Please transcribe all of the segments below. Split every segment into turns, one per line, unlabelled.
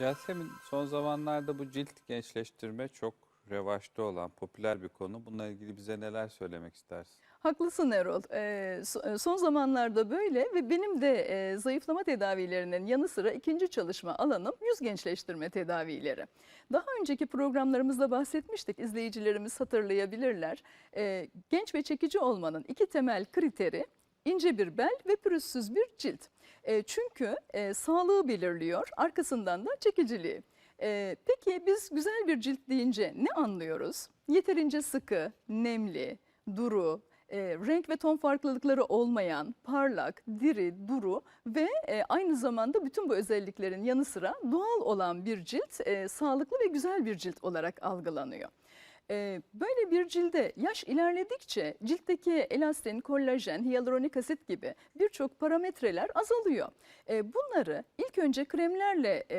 Yasemin son zamanlarda bu cilt gençleştirme çok revaçta olan popüler bir konu. Bununla ilgili bize neler söylemek istersin?
Haklısın Erol. Ee, e, son zamanlarda böyle ve benim de e, zayıflama tedavilerinin yanı sıra ikinci çalışma alanım yüz gençleştirme tedavileri. Daha önceki programlarımızda bahsetmiştik. İzleyicilerimiz hatırlayabilirler. Ee, genç ve çekici olmanın iki temel kriteri ince bir bel ve pürüzsüz bir cilt. E, çünkü e, sağlığı belirliyor, arkasından da çekiciliği. E, peki biz güzel bir cilt deyince ne anlıyoruz? Yeterince sıkı, nemli, duru, renk ve ton farklılıkları olmayan, parlak, diri, duru ve aynı zamanda bütün bu özelliklerin yanı sıra doğal olan bir cilt sağlıklı ve güzel bir cilt olarak algılanıyor. E, böyle bir cilde yaş ilerledikçe ciltteki elastin, kollajen, hyaluronik asit gibi birçok parametreler azalıyor. E, bunları ilk önce kremlerle e,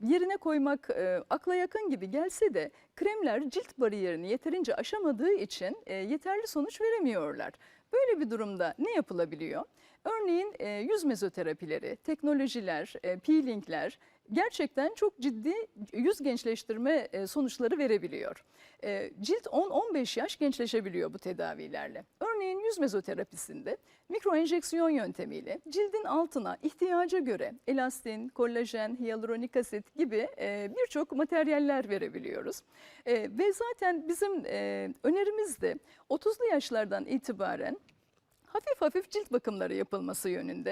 yerine koymak e, akla yakın gibi gelse de kremler cilt bariyerini yeterince aşamadığı için e, yeterli sonuç veremiyorlar. Böyle bir durumda ne yapılabiliyor? Örneğin e, yüz mezoterapileri, teknolojiler, e, peelingler gerçekten çok ciddi yüz gençleştirme e, sonuçları verebiliyor. E, cilt 10-15 yaş gençleşebiliyor bu tedavilerle. Örneğin yüz mezoterapisinde mikroenjeksiyon yöntemiyle cildin altına ihtiyaca göre elastin, kollajen, hyaluronik asit gibi e, birçok materyaller verebiliyoruz. E, ve zaten bizim e, önerimiz de 30'lu yaşlardan itibaren hafif hafif cilt bakımları yapılması yönünde.